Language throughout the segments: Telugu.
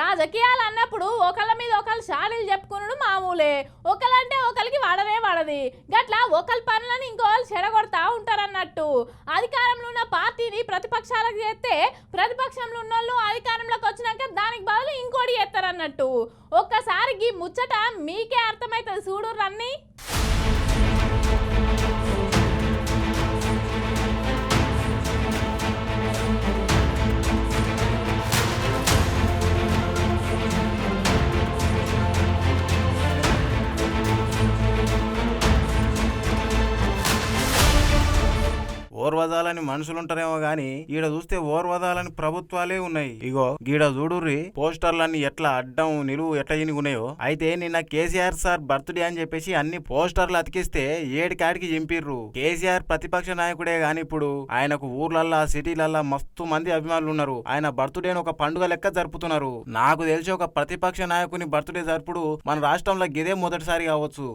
రాజకీయాలు అన్నప్పుడు ఒకళ్ళ మీద ఒకళ్ళు షాడీలు చెప్పుకున్నాడు మామూలే. ఒకళ్ళంటే ఒకరికి వాడనే వాడది. గట్లా ఒకళ్ళ పనులను ఇంకోళ్ళు చెడగొడతా ఉంటారన్నట్టు. అధికారంలో ఉన్న పార్టీని ప్రతిపక్షాలకు చేస్తే ప్రతిపక్షంలో ఉన్న వాళ్ళు అధికారంలోకి వచ్చినాక దానికి బదులు ఇంకోటి చేస్తారన్నట్టు. ఒక్కసారి ముచ్చట మీకే అర్థమవుతుంది చూడు రన్ని ఓర్వదాలని మనుషులుంటారేమో గాని ఈడ చూస్తే ఓర్వదాలని ప్రభుత్వాలే ఉన్నాయి. ఇగో గీడ చూడుర్రి పోస్టర్లన్నీ ఎట్లా అడ్డం నిలువు ఎట్లా ఇనుగున్నాయో. అయితే నిన్న కేసీఆర్ సార్ బర్త్డే అని చెప్పేసి అన్ని పోస్టర్లు అతికిస్తే ఏడికాడికి చింపిర్రు. కేసీఆర్ ప్రతిపక్ష నాయకుడే గాని ఇప్పుడు ఆయనకు ఊర్లల్లా సిటీలల్లా మస్తు మంది అభిమానులు ఉన్నారు ఆయన బర్త్డేను ఒక పండుగ లెక్క జరుపుతున్నారు. నాకు తెలిసి ఒక ప్రతిపక్ష నాయకుని బర్త్డే జరుపుడు మన రాష్ట్రంలో గిదే మొదటిసారి కావచ్చు.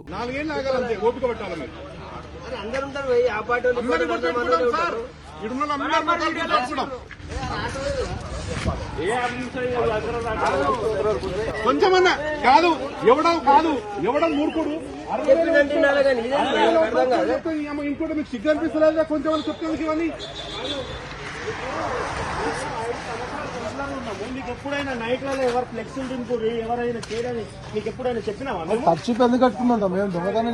అందరు ఉంటారు ఆ పార్టీ. కొంచెమన్నా కాదు ఎవడం కాదు ఎవడం మూర్ఖుడు. ఇంకోటి మీకు సిగ్గు అనిపిస్తలేదా కొంచెం అని చెప్తే ఇవన్నీ? మీకు ఎప్పుడైనా నైట్లలో ఎవరు ఫ్లెక్సీలు ఎవరైనా చేయడానికి మీకు ఎప్పుడైనా చెప్పినావా? ఖర్చు కట్టుకుంటాం మేము దొంగతనం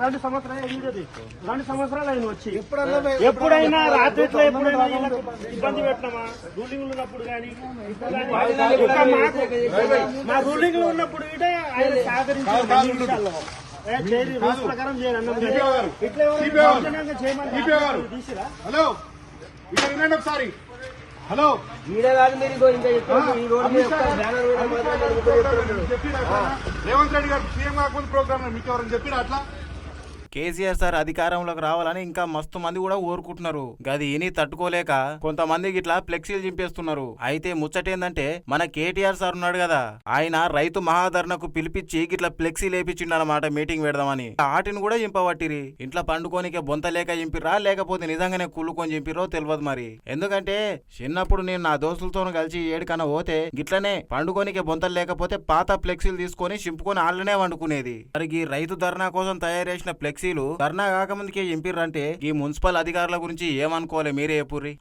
రెండు సంవత్సరాలు అయింది అది. రెండు సంవత్సరాలు ఆయన వచ్చి. ఎప్పుడైనా రాత్రిట్లో ఎప్పుడైనా ఇబ్బంది పెట్టినామా? రూలింగ్ ఉన్నప్పుడు కానీ మా రూలింగ్లో ఉన్నప్పుడు ఇటే ఆయన సహకరించారు. ప్రకారం హలో. ఇక్కడ వినండి ఒకసారి. హలో? రేవంత్ రెడ్డి గారు సీఎం కాకపోతే ప్రోగ్రామ్ మీకు ఎవరైనా చెప్పిరా అట్లా? కేసీఆర్ సార్ అధికారంలోకి రావాలని ఇంకా మస్తు మంది కూడా ఓరుకుంటున్నారు గది ఇని తట్టుకోలేక కొంతమంది ఇట్లా ఫ్లెక్సీలు చింపేస్తున్నారు. అయితే ముచ్చటేందంటే మన కేటీఆర్ సార్ ఉన్నాడు కదా ఆయన రైతు మహాధరణకు పిలిపించి గిట్లా ఫ్లెక్సీ లేపించిండు అనమాట మీటింగ్ పెడదామని. ఆటిని కూడా చింపబట్టిరి. ఇంట్లో పండుకోనికే బొంత లేక చింపిరా లేకపోతే నిజంగానే కుళ్ళుకొని చింపిరో తెలియదు మరి. ఎందుకంటే చిన్నప్పుడు నేను నా దోస్తులతో కలిసి ఏడుకన్నా పోతే గిట్లనే పండుకోనికే బొంతలు లేకపోతే పాత ఫ్లెక్సీలు తీసుకొని చింపుకొని ఆళ్ళనే వండుకునేది. మరి ఈ రైతు ధర్నా కోసం తయారు చేసిన ఫ్లెక్సీలు ధర్నా కాకముందుకే ఎంపిర్రంటే ఈ మున్సిపల్ అధికారుల గురించి ఏమనుకోలే మీరే చెప్పుర్రి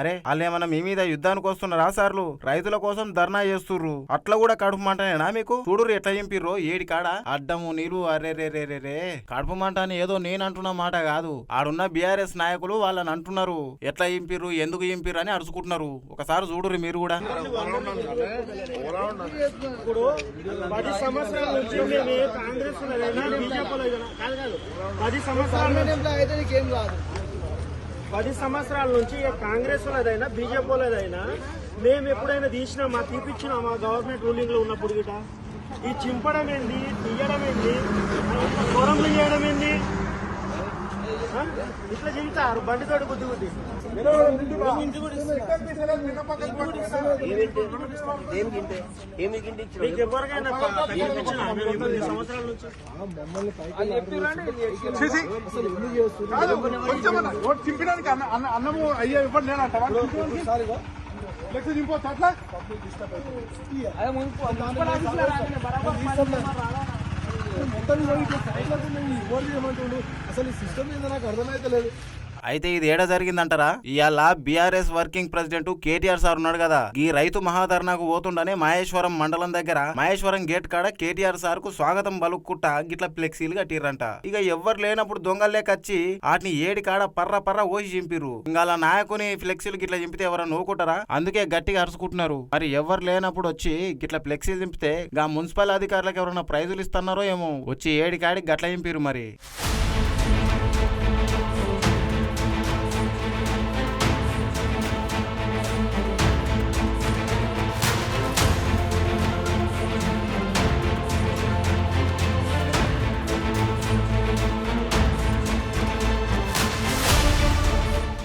అరే వాళ్ళు ఏమన్నా మీ మీద యుద్ధానికి వస్తున్నారా సార్లు? రైతుల కోసం ధర్నా చేస్తుర్రు. అట్లా కూడా కడుపు మంటనేనా మీకు? చూడురు ఎట్లా చింపిర్రో. ఏడి కాడ? అడ్డము నీరు అరే రే రే రే రే కడుపు మంట అని ఏదో నేను అంటున్న మాట కాదు. ఆడున్న బీఆర్ఎస్ నాయకులు వాళ్ళని అంటున్నారు. ఎట్లా ఇంపిర్రు ఎందుకు ఇంపిర్రు అని అరుచుకుంటున్నారు. ఒకసారి చూడురు మీరు కూడా. ఇప్పుడు పది సంవత్సరాల నుంచి కాంగ్రెస్ కాదు కాదు. పది సంవత్సరాల నుంచి అయితే నీకేం కాదు పది సంవత్సరాల నుంచి కాంగ్రెస్ వాళ్ళదైనా బీజేపీ వాళ్ళదైనా మేము ఎప్పుడైనా తీసినామా తీపిచ్చినామా గవర్నమెంట్ రూలింగ్లో ఉన్నప్పుడు గిట? ఈ చింపడం ఏంది? తీయడం ఏంది? దూరంలో చేయడం ఏంది? ఇట్లా చెబుతారు. బండితోటి బుద్ధి బుద్ధి. చింపడానికి అన్న అన్న- అన్నము అయ్యే ఇవ్వండి నేను లెక్క చింపవచ్చు అట్లా? మొత్తం ఓట్లు చేయమంటుండు అసలు ఈ సిస్టమ్ ఏందో నాకు అర్థమైతే లేదు అయితే ఇది ఏడ జరిగిందంటారా? ఇవాళ BRS working president KTR sir ఉన్నాడు కదా. ఈ రైతు మహాధర్నాకు పోతుండనే మహేశ్వరం మండలం దగ్గర మహేశ్వరం గేట్ కాడ కేటీఆర్ సార్కు స్వాగతం పలుక్కుంట గిట్ల ఫ్లెక్సీలు కట్టిర్రంట. ఇక ఎవ్వరు లేనప్పుడు దొంగలే కచ్చి వాటిని ఏడి కాడ పర్ర పర్ర ఓసి చింపిరు ఇంకా అలా నాయకుని ఫ్లెక్సీలు గిట్ల చింపితే ఎవరైనా నోకుంటారా? అందుకే గట్టిగా అరుచుకుంటున్నారు మరి ఎవరు లేనప్పుడు వచ్చి గిట్ల ఫ్లెక్సీలు చింపితే గా మున్సిపల్ అధికారులకు ఎవరైనా ప్రైజులు ఇస్తున్నారో ఏమో? వచ్చి ఏడి కాడికి గట్ల చింపిరు మరి.